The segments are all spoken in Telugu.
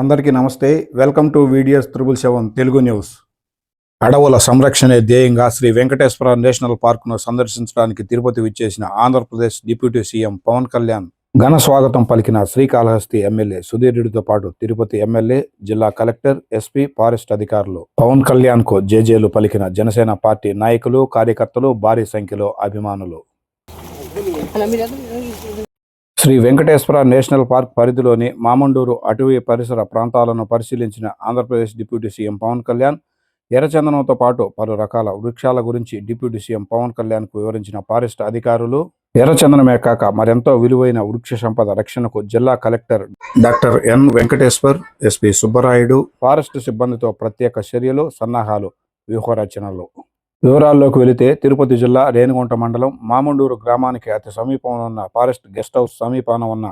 అందరికీ నమస్తే. Welcome to videos triple seven Telugu news. అడవుల సంరక్షణే ధ్యేయంగా శ్రీ వెంకటేశ్వర నేషనల్ పార్కును సందర్శించడానికి తిరుపతి విచ్చేసిన ఆంధ్రప్రదేశ్ డిప్యూటీ సీఎం పవన్ కళ్యాణ్ ఘన స్వాగతం పలికిన శ్రీకాళహస్తి ఎమ్మెల్యే సుధీర్ రెడ్డితో పాటు తిరుపతి ఎమ్మెల్యే జిల్లా కలెక్టర్ ఎస్పీ ఫారెస్ట్ అధికారులు పవన్ కళ్యాణ్కు జేజేలు పలికిన జనసేన పార్టీ నాయకులు కార్యకర్తలు భారీ సంఖ్యలో అభిమానులు. శ్రీ వెంకటేశ్వర నేషనల్ పార్క్ పరిధిలోని మామండూరు అటవీ పరిసర ప్రాంతాలను పరిశీలించిన ఆంధ్రప్రదేశ్ డిప్యూటీ సీఎం పవన్ కళ్యాణ్ ఎర్రచందనంతో పాటు పలు రకాల వృక్షాల గురించి డిప్యూటీ సీఎం పవన్ కళ్యాణ్కు వివరించిన ఫారెస్ట్ అధికారులు ఎర్రచందనమే కాక మరెంతో విలువైన వృక్ష సంపద రక్షణకు జిల్లా collector doctor N Venkateswar SP Subbarayudu forest సిబ్బందితో ప్రత్యేక చర్యలు సన్నాహాలు వ్యూహరచనలు. వివరాల్లోకి వెళితే తిరుపతి జిల్లా రేణిగుంట మండలం మామండూరు గ్రామానికి అతి సమీపంలో ఉన్న ఫారెస్ట్ గెస్ట్ హౌస్ సమీపాన ఉన్న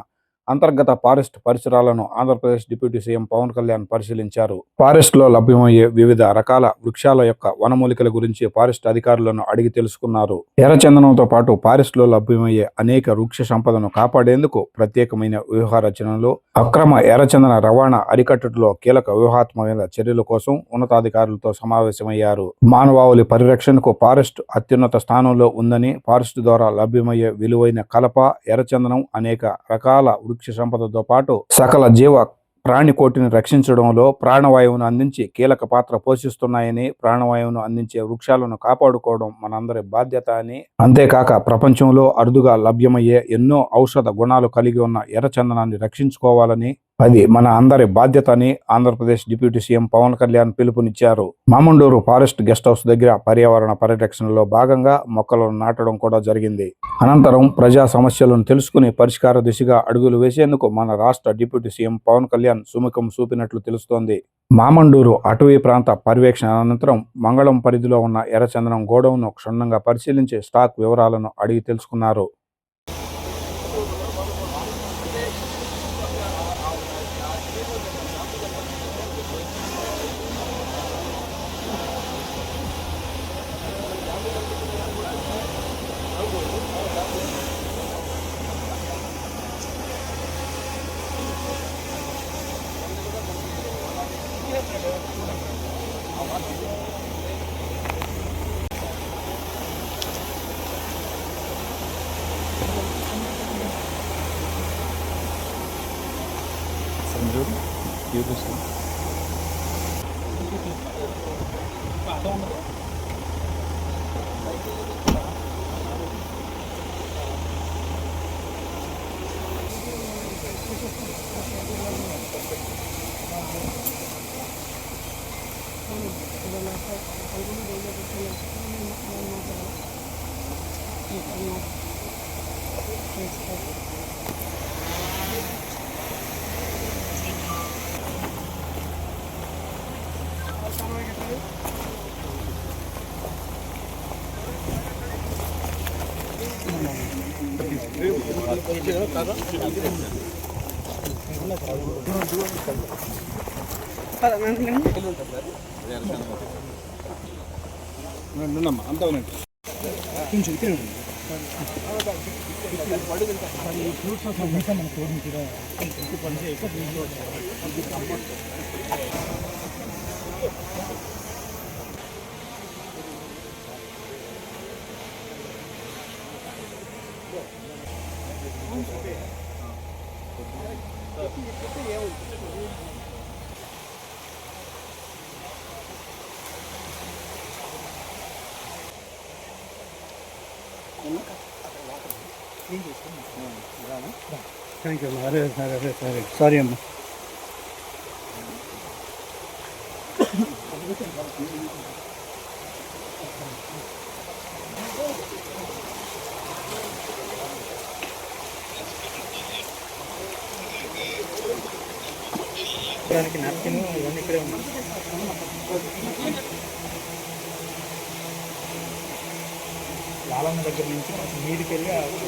అంతర్గత ఫారెస్ట్ పరిసరాలను ఆంధ్రప్రదేశ్ డిప్యూటీ సీఎం పవన్ కళ్యాణ్ పరిశీలించారు. ఫారెస్ట్లో లభ్యమయ్యే వివిధ రకాల వృక్షాల యొక్క వనమూలికల గురించి ఫారెస్ట్ అధికారులను అడిగి తెలుసుకున్నారు. ఎర్రచందనంతో పాటు ఫారెస్ట్లో లభ్యమయ్యే అనేక వృక్ష సంపదను కాపాడేందుకు ప్రత్యేకమైన వ్యూహ రచనలు అక్రమ ఎర్రచందన రవాణా అరికట్టులో కీలక వ్యూహాత్మకమైన చర్యల కోసం ఉన్నతాధికారులతో సమావేశమయ్యారు. మానవాళి పరిరక్షణకు ఫారెస్ట్ అత్యున్నత స్థానంలో ఉందని ఫారెస్ట్ ద్వారా లభ్యమయ్యే విలువైన కలప ఎర్రచందనం అనేక రకాల వృక్ష సంపదతో పాటు సకల జీవ ప్రాణికోటిని రక్షించడంలో ప్రాణవాయువును అందించి కీలక పాత్ర పోషిస్తున్నాయని ప్రాణవాయువును అందించే వృక్షాలను కాపాడుకోవడం మనందరి బాధ్యత అని. అంతేకాక ప్రపంచంలో అరుదుగా లభ్యమయ్యే ఎన్నో ఔషధ గుణాలు కలిగి ఉన్న ఎర్రచందనాన్ని రక్షించుకోవాలని అది మన అందరి బాధ్యత అని ఆంధ్రప్రదేశ్ డిప్యూటీ సీఎం పవన్ కళ్యాణ్ పిలుపునిచ్చారు. మామండూరు ఫారెస్ట్ గెస్ట్ హౌస్ దగ్గర పర్యావరణ పరిరక్షణలో భాగంగా మొక్కలను నాటడం కూడా జరిగింది. అనంతరం ప్రజా సమస్యలను తెలుసుకుని పరిష్కార దిశగా అడుగులు వేసేందుకు మన రాష్ట్ర డిప్యూటీ సీఎం పవన్ కళ్యాణ్ సుముఖం చూపినట్లు తెలుస్తోంది. మామండూరు అటవీ ప్రాంత పర్యవేక్షణ అనంతరం మంగళం పరిధిలో ఉన్న ఎర్రచందనం గోడౌన్ను క్షుణ్ణంగా పరిశీలించి స్టాక్ వివరాలను అడిగి తెలుసుకున్నారు. Hier bist du. Thank you. నిన్నమ్మ అంతా ఉండండి కొంచెం ఇక్కడ ఫ్రూట్స్ మనకు చూడండి ఇక్కడ థ్యాంక్ యూ అమ్మా. అరే సరే అరే సరే సారీ అమ్మా. దానికి నాప్కిన్ ఇవన్నీ ఇక్కడే ఉన్నాయి. లాలన్న దగ్గర నుంచి కొంచెం ఆ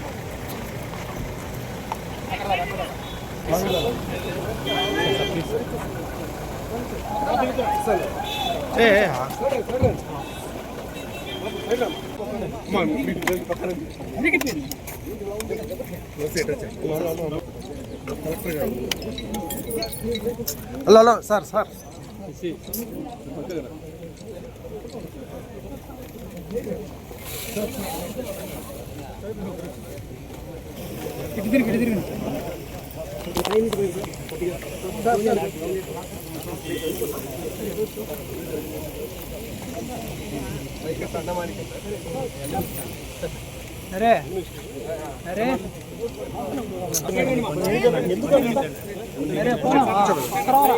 హలో హలో సార్ సార్. ఇటు తిరిగి ఇటు తిరిగి. అరే అరే. అరే పోనా అక్కడ రా.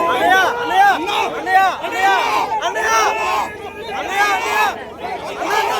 அண்ணையா அண்ணையா அண்ணையா அண்ணையா அண்ணையா அண்ணையா